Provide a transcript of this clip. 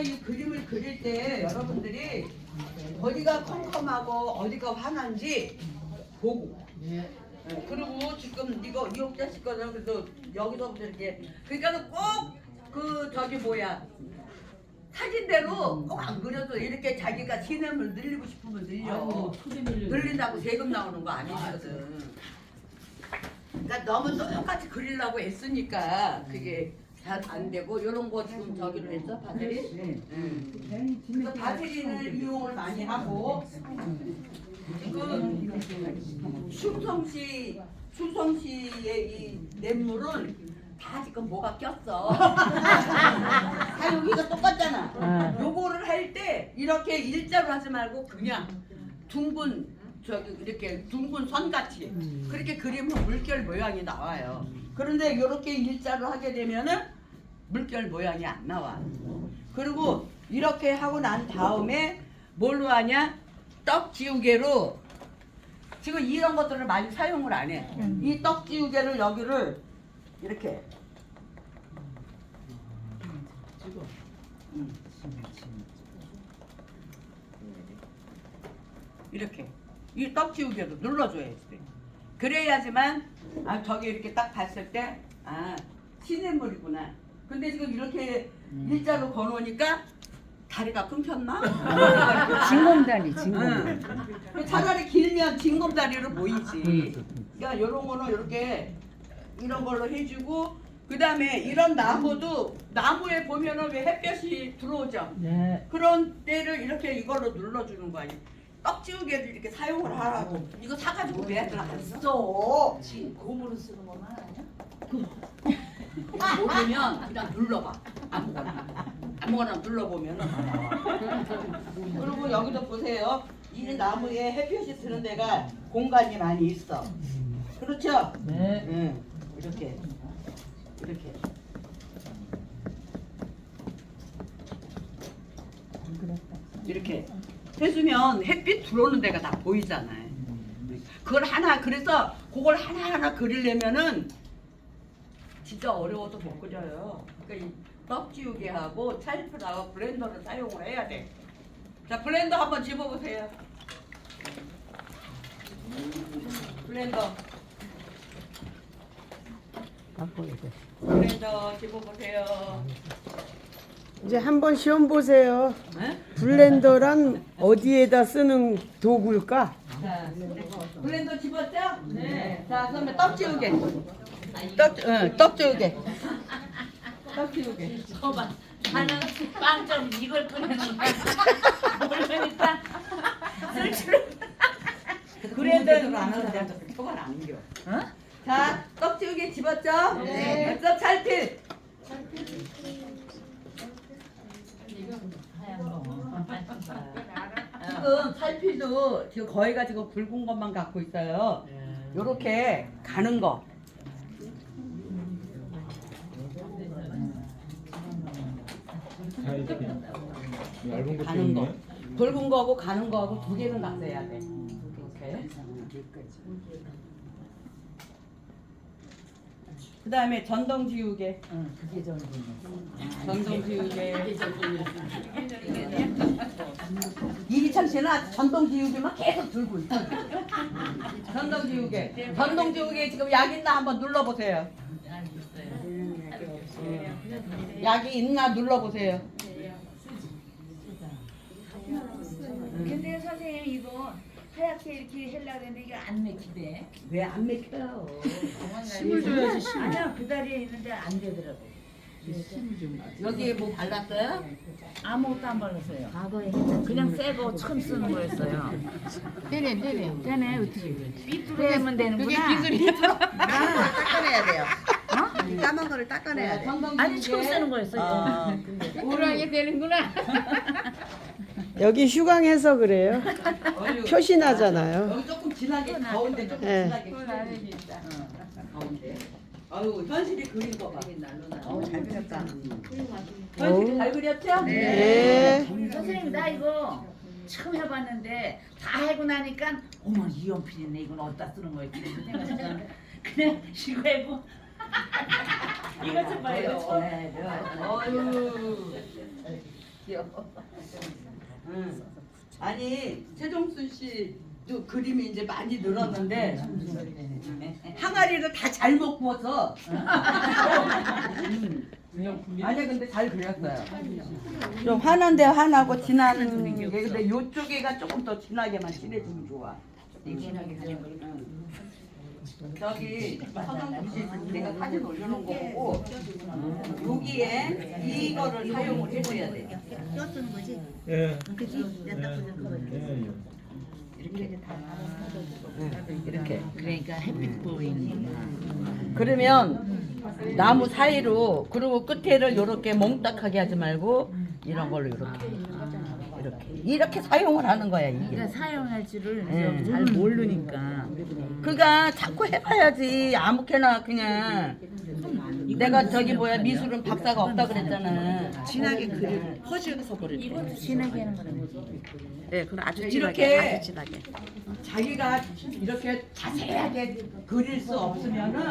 이 그림을 그릴 때 여러분들이 어디가 컴컴하고 어디가 환한지 보고. 네, 그리고 지금 이거 이옥자 씨 거는 그래도 여기서부터 이렇게. 그러니까 꼭그 저기 뭐야. 사진대로 꼭 안 그려도 이렇게 자기가 시냇물 늘리고 싶으면 늘려. 늘린다고 세금 나오는 거 아니거든. 그러니까 너무 똑같이 그리려고 애쓰니까 그게 잘 안 되고 이런 거 지금 저기로 했어 바세리? 응. 그래서 바세리는 이용을 많이 하고 지금 충성시 충성시의 이 냇물은 다 지금 뭐가 꼈어. 다 여기가 똑같잖아. 요거를 할 때 이렇게 일자로 하지 말고 그냥 둥근 저기 이렇게 둥근 선같이 그렇게 그리면 물결 모양이 나와요. 그런데 이렇게 일자로 하게 되면은 물결 모양이 안 나와. 그리고 이렇게 하고 난 다음에 뭘로 하냐? 떡 지우개로 지금 이런 것들을 많이 사용을 안 해. 이 떡 지우개를 여기를 이렇게 음. 이렇게 이 떡 지우개로 눌러줘야지. 그래야지만 아 저기 이렇게 딱 봤을 때아 시냇물이구나. 근데 지금 이렇게 일자로 걸어오니까 다리가 끊겼나? 진검다리 진검. 응. 차라리 길면 징검다리로 보이지. 그러니까 이런 거는 이렇게 이런 걸로 해주고 그 다음에 이런 나무도 나무에 보면은 왜 햇볕이 들어오죠. 네. 그런 때를 이렇게 이걸로 눌러주는 거 아니에요. 떡지우개를 이렇게 사용을 하라고. 이거 사가지고 왜 애들 안 써? 지금 고무로 쓰는 것만 아니야? 모르면 그냥 눌러봐. 아무거나. 아무거나 나와. 그리고 여기도 보세요. 이 나무에 햇볕이 드는 데가 공간이 많이 있어. 그렇죠? 네. 응. 이렇게. 이렇게. 이렇게 해주면 햇빛 들어오는 데가 다 보이잖아요. 그걸 하나 그래서 그걸 하나 하나 그리려면은 진짜 어려워도 못 그려요. 그러니까 이 떡지우개 하고 찰프하고 블렌더를 사용을 해야 돼. 자 블렌더 한번 집어보세요. 블렌더 블렌더 집어보세요. 이제 한번 시험 보세요. 네? 블렌더란 어디에다 쓰는 도구일까? 자, 블렌더 집었죠? 네. 자, 그러면 떡 지우개. 떡, 응, 떡 지우개. 떡 지우개. 거봐. 나는 빵점 이걸 끓이는 거야. 모르니까 쓸줄 블렌더로 안 하는데 표가 안 겨. 어? 자, 떡 지우개 집었죠? 네. 떡 찰필. 지금 찰필도 지금 거의가 지금 굵은 것만 갖고 있어요. 요렇게 가는 거. 다 이렇게 얇은 것도 가는 거. 있네. 굵은 거하고 가는 거하고 두 개는 놨어야 돼. 이렇게. 그 다음에 전동 지우개. 그게 전부. 전동 지우개. 이기찬 씨는 아주 전동 지우개만 계속 들고 있어. 전동 지우개. 전동 지우개 지금 약 있나 한번 눌러보세요. 약이 있나 눌러보세요. 근데 선생님 이거 하얗게 이렇게 하려고 했는데 이게 안 맥히대. 왜 안 맥혀요? 힘을 줘야지 아니야 그 다리에 있는데 안 되더라고. 여기에 뭐 발랐어요? 아무것도 안 발랐어요. 과거에 그냥 새거 처음 쓰는 거였어요. 네네 네네. 되네 어떻게 삐뚤어야면 되는구나. 닦아내야 돼요. 이 까만 거를 닦아내야 돼. 아니 처음 쓰는 거였어요. 아, 오라게 되는구나. 여기 휴강해서 그래요. 표시나잖아요. 여기 조금 진하게 더운데 조금 네. 진하게 칠해주니까. 더운데. 아유 현실이 그린 거 봐. 어우 잘 그렸다. 현실이 잘 그렸죠? 네. 선생님 나 이거 처음 해봤는데 다 하고 나니까 어머 이 연필이네 이건 어디다 쓰는 거였지 이런 생각해서 그냥 이거 해고 이거 좀 봐요. 어유. 귀여워. 응. 아니 최종순 씨 도 그림이 이제 많이 늘었는데 항아리를 다 잘못 구워서 아니 근데 잘 그렸어요. 좀 환한데 환하고 진한 게 근데 요쪽에가 조금 더 진하게만 칠해주면 좋아. 저기 서정숙 씨 내가 사진 올려놓은 거 보고 여기에 이거를 사용을 해줘야 돼. 예. 그지? 예. 예. 이렇게. 그러니까 햇빛 보이는 그러면 나무 사이로 그리고 끝에를 이렇게 몽딱하게 하지 말고 이런 걸로 이렇게. 이렇게. 이렇게 사용을 하는 거야 이게. 그러니까 사용할 줄을 예. 잘 모르니까. 그가 자꾸 해봐야지. 아무렇게나 그냥 내가 저기 뭐야 미술은 박사가 없다 그랬잖아. 진하게 그릴 퍼지어서 그릴 진하게 하는 거는 네, 그럼 아주 이렇게. 자기가 이렇게 자세하게 그릴 수 없으면은